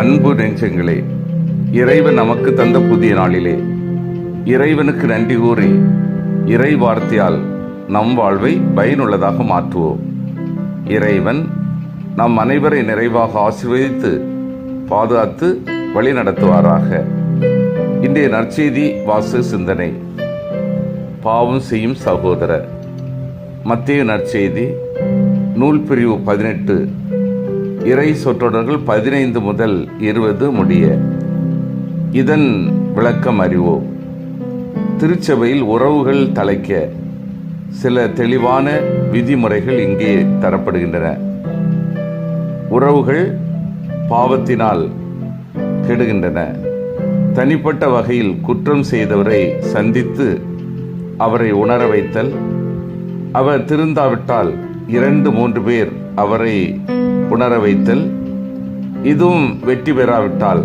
அன்பு நெஞ்சங்களே இறைவன் நமக்கு தந்த புதிய நாளிலே இறைவனுக்கு நன்றி கூறி இறை வார்த்தையால் நம் வாழ்வை பயனுள்ளதாக மாற்றுவோம். இறைவன் நம் அனைவரை நிறைவாக ஆசீர்வதித்து பாதுகாத்து வழி நடத்துவாராக இன்றைய நற்செய்தி வாசு சிந்தனை. பாவம் செய்யும் சகோதரர். மத்திய நற்செய்தி நூல் பிரிவு பதினெட்டு இறை சொற்றொடர்கள் பதினைந்து முதல் இருபது முடிய. இதன் விளக்கம் அறிவோம். திருச்சபையில் உறவுகள் தலைக்க சில தெளிவான விதிமுறைகள் இங்கே தரப்படுகின்றன. உறவுகள் பாவத்தினால் கெடுகின்றன. தனிப்பட்ட வகையில் குற்றம் செய்தவரை சந்தித்து அவரை உணர வைத்தல். அவர் திருந்தாவிட்டால் இரண்டு மூன்று பேர் அவரை உணர வைத்தல் இதுவும் வெற்றி பெறாவிட்டால்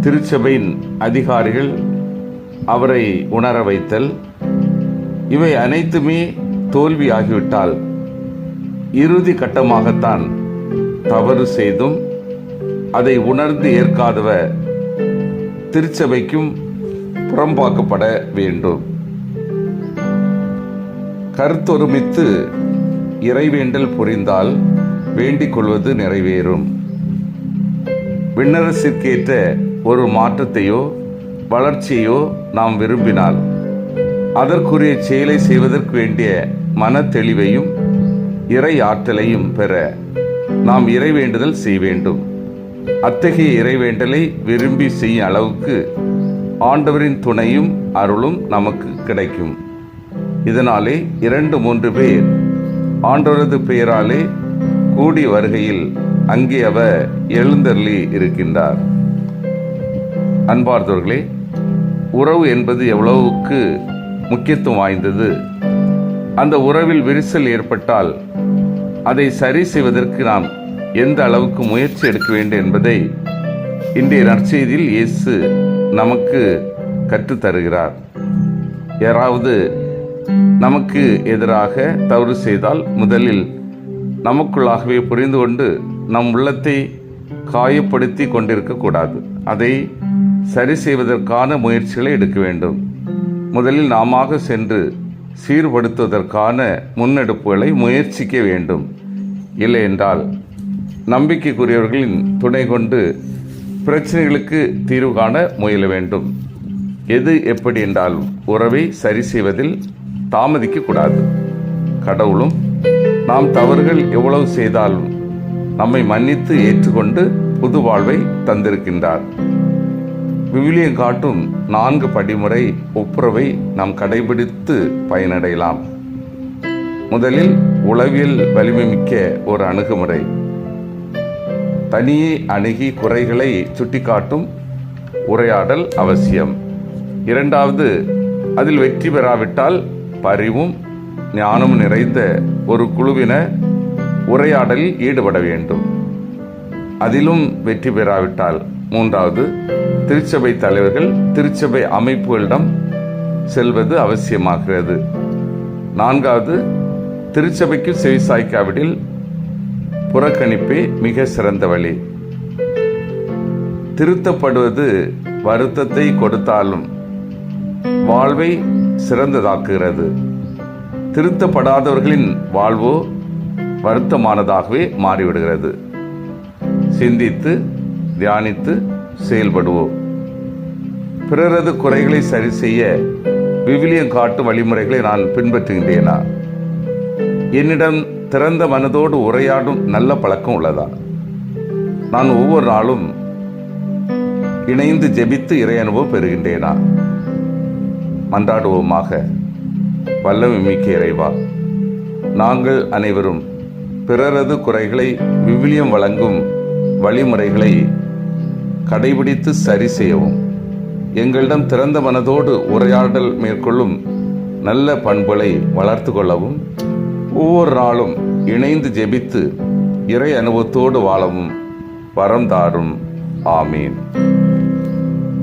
திருச்சபையின் அதிகாரிகள் அவரை உணர வைத்தல் இவை அனைத்துமே தோல்வியாகிவிட்டால் இறுதி கட்டமாகத்தான் தவறு செய்தும் அதை உணர்ந்து ஏற்காதவர் திருச்சபைக்கும் புறம்பாக்கப்பட வேண்டும். கருத்தொருமித்து இறைவேண்டல் புரிந்தால் வேண்டிக் கொள்வது நிறைவேறும். விண்ணரசிற்கேற்ற ஒரு மாற்றத்தையோ வளர்ச்சியையோ நாம் விரும்பினால் அதற்குரிய செயலை செய்வதற்கு வேண்டிய மன தெளிவையும் இறை ஆற்றலையும் பெற நாம் இறைவேண்டுதல் செய்ய வேண்டும். அத்தகைய இறைவேண்டலை விரும்பி செய்யும் அளவுக்கு ஆண்டவரின் துணையும் அருளும் நமக்கு கிடைக்கும். இதனாலே இரண்டு மூன்று பேர் ஆண்டவரது பெயராலே கூடி வருகையில் அங்கே அவர் எழுந்தருளி இருக்கின்றார். அன்பார்ந்தவர்களே உறவு என்பது எவ்வளவுக்கு முக்கியத்துவம் வாய்ந்தது. அந்த உறவில் விரிசல் ஏற்பட்டால் அதை சரி செய்வதற்கு நாம் எந்த அளவுக்கு முயற்சி எடுக்க வேண்டும் என்பதை இன்றைய நற்செய்தியில் இயேசு நமக்கு கற்றுத் தருகிறார். யாராவது நமக்கு எதிராக தவறு செய்தால் முதலில் நமக்குள்ளாகவே புரிந்து கொண்டு நம் உள்ளத்தை காயப்படுத்தி கொண்டிருக்கக்கூடாது அதை சரி செய்வதற்கான முயற்சிகளை எடுக்க வேண்டும். முதலில் நாம சென்று சீர்படுத்துவதற்கான முன்னெடுப்புகளை முயற்சிக்க வேண்டும். இல்லை என்றால் நம்பிக்கைக்குரியவர்களின் துணை கொண்டு பிரச்சனைகளுக்கு தீர்வு காண முயல வேண்டும். எது எப்படி என்றால் உறவை சரி செய்வதில் தாமதிக்கக்கூடாது கடவுளும் நாம் தவறுகள் எவ்வளவு செய்தாலும் நம்மை மன்னித்து ஏற்றுக்கொண்டு புது வாழ்வை தந்திருக்கின்றார். விவிலியம் காட்டும் நான்கு படிமுறை ஒப்புரவை நாம் கடைபிடித்து பயனடையலாம். முதலில் உளவியல் வலிமை மிக்க ஒரு அணுகுமுறை. தனியே அணுகி குறைகளை சுட்டிக்காட்டும் உரையாடல் அவசியம். இரண்டாவது அதில் வெற்றி பெறாவிட்டால் பரிவும் ஞானம் நிறைந்த ஒரு குழுவின உரையாடலில் ஈடுபட வேண்டும். அதிலும் வெற்றி பெறாவிட்டால் மூன்றாவது திருச்சபை தலைவர்கள் திருச்சபை அமைப்புகளிடம் செல்வது அவசியமாகிறது. நான்காவது திருச்சபைக்கு செவிசாய்க்காவிடில் புறக்கணிப்பே மிக சிறந்த வழி. திருத்தப்படுவது வருத்தத்தை கொடுத்தாலும் வாழ்வை சிறந்ததாக்குகிறது. திருத்தப்படாதவர்களின் வாழ்வோ வருத்தமானதாகவே மாறிவிடுகிறது. சிந்தித்து தியானித்து செயல்படுவோம். பிறரது குறைகளை சரி செய்ய விவிலியம் காட்டும் வழிமுறைகளை நான் பின்பற்றுகின்றேனா? என்னிடம் திறந்த மனதோடு உரையாடும் நல்ல பழக்கம் உள்ளதா? நான் ஒவ்வொரு நாளும் இணைந்து ஜெபித்து இறை அனுபவம் பெறுகின்றேனா? மன்றாடுவோமாக. வல்லமை மிக்க இறைவா. நாங்கள் அனைவரும் பிறரது குறைகளை விவிலியம் வழங்கும் வழிமுறைகளை கடைபிடித்து சரி செய்யவும் எங்களிடம் திறந்த மனதோடு உரையாடல் மேற்கொள்ளும் நல்ல பண்புகளை வளர்த்து கொள்ளவும் ஒவ்வொரு நாளும் இணைந்து ஜெபித்து இறை அனுபவத்தோடு வாழவும் வரம் தாரும். ஆமீன்.